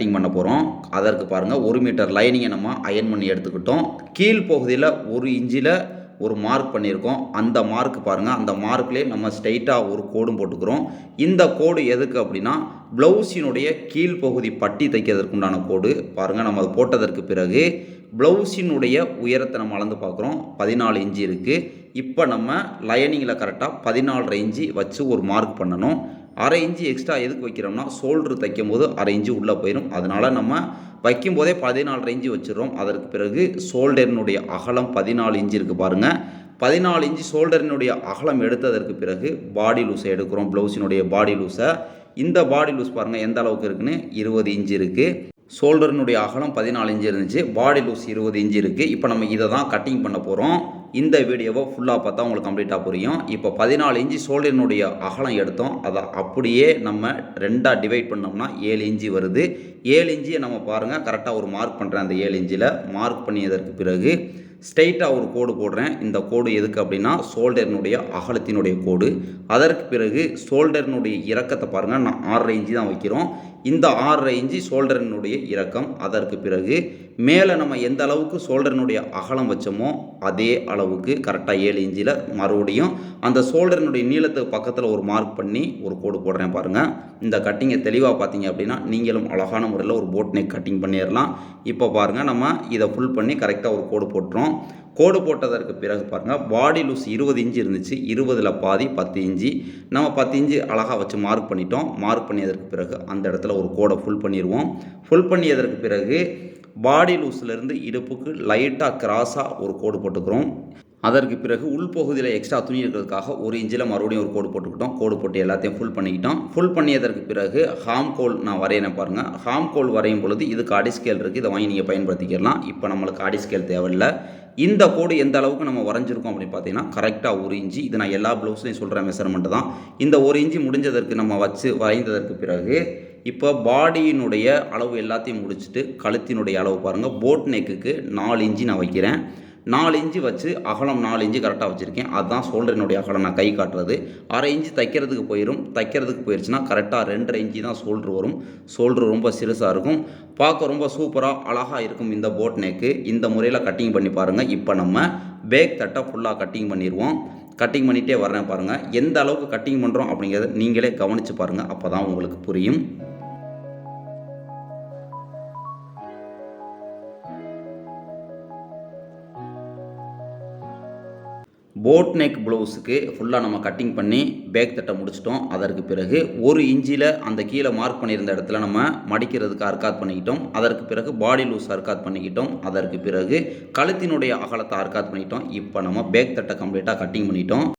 Cutting பண்ண போகிறோம் அதற்கு பாருங்கள் ஒரு மீட்டர் லைனிங்கை நம்ம அயன் பண்ணி எடுத்துக்கிட்டோம். கீழ் பகுதியில் ஒரு இன்ச்சில் ஒரு மார்க் பண்ணியிருக்கோம். அந்த மார்க் பாருங்கள் அந்த மார்க்லேயே நம்ம ஸ்ட்ரைட்டாக ஒரு கோடும் போட்டுக்கிறோம். இந்த கோடு எதுக்கு அப்படின்னா ப்ளவுஸினுடைய கீழ்ப்பகுதி பட்டி தைக்கிறதுக்கு உண்டான கோடு. பாருங்கள் நம்ம அது போட்டதற்கு பிறகு ப்ளவுஸினுடைய உயரத்தை நம்ம அளந்து பார்க்குறோம். பதினாலு இன்ச்சு இருக்குது இப்போ நம்ம லைனிங்கில் கரெக்டாக பதினாலரை இன்ச்சு வச்சு ஒரு மார்க் பண்ணணும். அரை இன்ச்சு எக்ஸ்ட்ரா எதுக்கு வைக்கிறோம்னா ஷோல்டர் தைக்கும் போது அரை இன்ச்சு உள்ளே போயிடும் அதனால் நம்ம வைக்கும் போதே பதினாலு இன்ச்சு வச்சிடுறோம். அதற்கு பிறகு ஷோல்டரினுடைய அகலம் பதினாலு இன்ச்சு இருக்குது பாருங்கள் பதினாலு இன்ச்சு ஷோல்டரினுடைய அகலம் எடுத்ததற்கு பிறகு பாடி லூஸை எடுக்கிறோம். ப்ளவுஸினுடைய பாடி லூஸை இந்த பாடி லூஸ் பாருங்கள் எந்த அளவுக்கு இருக்குன்னு? இருபது இன்ச்சு இருக்குது ஷோல்டரினுடைய அகலம் பதினாலு இன்ச்சு இருந்துச்சு. பாடி லூஸ் இருபது இன்ச்சு இருக்குது இப்போ நம்ம இதை தான் கட்டிங் பண்ண போகிறோம் இந்த வீடியோவை ஃபுல்லாக பார்த்தா உங்களுக்கு கம்ப்ளீட்டாக புரியும். இப்போ பதினாலு இன்ச்சு சோல்டரினுடைய அகலம் எடுத்தோம். அதை அப்படியே நம்ம ரெண்டாக டிவைட் பண்ணோம்னா ஏழு இன்ச்சு வருது. ஏழு இன்ச்சியை நம்ம பாருங்கள் கரெக்டாக ஒரு மார்க் பண்ணுறேன் அந்த ஏழு இன்ச்சில். மார்க் பண்ணியதற்கு பிறகு ஸ்ட்ரைட்டாக ஒரு கோடு போடுறேன். இந்த கோடு எதுக்கு அப்படின்னா சோல்டரினுடைய அகலத்தினுடைய கோடு அதற்கு பிறகு சோல்டரினுடைய இறக்கத்தை பாருங்கள் நான் ஆறரை இன்ச்சு தான் வைக்கிறோம். இந்த ஆறரை இன்ச்சு ஷோல்டரினுடைய இறக்கம் அதற்கு பிறகு மேலே நம்ம எந்த அளவுக்கு ஷோல்டரினுடைய அகலம் வச்சோமோ அதே அளவுக்கு கரெக்டாக ஏழு இன்ச்சில் மறுபடியும் அந்த ஷோல்டரினுடைய நீளத்துக்கு பக்கத்தில் ஒரு மார்க் பண்ணி ஒரு கோடு போடுறேன் பாருங்கள் இந்த கட்டிங்கை தெளிவாக பார்த்தீங்க அப்படின்னா நீங்களும் அழகான முறையில் ஒரு போட் நெக் கட்டிங் பண்ணிடலாம். இப்போ பாருங்கள் நம்ம இதை ஃபுல் பண்ணி கரெக்டாக ஒரு கோடு போட்டுறோம். கோடு போட்டதற்கு பிறகு பாருங்கள் பாடி லூஸ் இருபது இன்ச்சு இருந்துச்சு இருபதில் பாதி பத்து இன்ச்சு நம்ம பத்து இன்ச்சு அழகாக வச்சு மார்க் பண்ணிட்டோம். மார்க் பண்ணியதற்கு பிறகு அந்த இடத்துல ஒரு கோடை ஃபுல் பண்ணிடுவோம் ஃபுல் பண்ணியதற்கு பிறகு பாடி லூஸ்லேருந்து இடுப்புக்கு லைட்டாக கிராஸாக ஒரு கோடு போட்டுக்கிறோம். அதற்கு பிறகு உள்பகுதியில் எக்ஸ்ட்ரா துணி இருக்கிறதுக்காக ஒரு இன்ச்சில் மறுபடியும் ஒரு கோடு போட்டுக்கிட்டோம். கோடு போட்டு எல்லாத்தையும் ஃபுல் பண்ணிக்கிட்டோம். ஃபுல் பண்ணியதற்கு பிறகு ஹாம் கோல் நான் வரையினேன் பாருங்கள் ஹாம் கோல் வரையும் பொழுது இதுக்கு அடிஸ்கேல் இருக்குது இதை வாங்கி நீங்கள் பயன்படுத்திக்கலாம். இப்போ நம்மளுக்கு அடிஸ்கேல் தேவையில்லை. இந்த கோடு எந்த அளவுக்கு நம்ம வரைஞ்சிருக்கோம் அப்படின்னு பார்த்தீங்கன்னா கரெக்டாக ஒரு இஞ்சி இது நான் எல்லா ப்ளவுஸ்லையும் சொல்கிற மெஷர்மெண்ட் தான். இந்த ஒரு இஞ்சி முடிஞ்சதற்கு நம்ம வச்சு வரைந்ததற்கு பிறகு இப்போ பாடியினுடைய அளவு எல்லாத்தையும் முடிச்சுட்டு கழுத்தினுடைய அளவு பாருங்கள் போட் நெக்குக்கு நாலு இஞ்சி நான் வைக்கிறேன். நாலு இன்ச்சு வச்சு அகலம் நாலு இன்ச்சு கரெக்டாக வச்சுருக்கேன். அதுதான் ஷோல்டரினுடைய அகலம் நான் கை காட்டுறது. அரை இன்ச்சு தைக்கிறதுக்கு போயிடும் தைக்கிறதுக்கு போயிடுச்சுன்னா கரெக்டாக ரெண்டரை இன்ச்சு தான் ஷோல்ட்ரு வரும். ஷோல்ட்ரு ரொம்ப சிறுசாக இருக்கும். பார்க்க ரொம்ப சூப்பராக அழகாக இருக்கும் இந்த போட் நெக்கு இந்த முறையில் கட்டிங் பண்ணி பாருங்கள் இப்போ நம்ம பேக் தட்டை ஃபுல்லாக கட்டிங் பண்ணிடுவோம் கட்டிங் பண்ணிகிட்டே வர்றேன் பாருங்கள் எந்த அளவுக்கு கட்டிங் பண்ணுறோம் அப்படிங்கிறத நீங்களே கவனித்து பாருங்கள் அப்போ தான் உங்களுக்கு புரியும். போட் நெக் ப்ளவுஸுக்கு ஃபுல்லாக நம்ம கட்டிங் பண்ணி பேக் தட்டை முடிச்சிட்டோம். அதற்கு பிறகு ஒரு இஞ்சியில் அந்த கீழே மார்க் பண்ணியிருந்த இடத்துல நம்ம மடிக்கிறதுக்கு அர்க்காத் பண்ணிக்கிட்டோம். அதற்கு பிறகு பாடி லூஸ் அர்க்காத் பண்ணிக்கிட்டோம். அதற்கு பிறகு கழுத்தினுடைய அகலத்தை அர்க்காத் பண்ணிட்டோம் இப்போ நம்ம பேக் தட்டை கம்ப்ளீட்டாக கட்டிங் பண்ணிட்டோம்.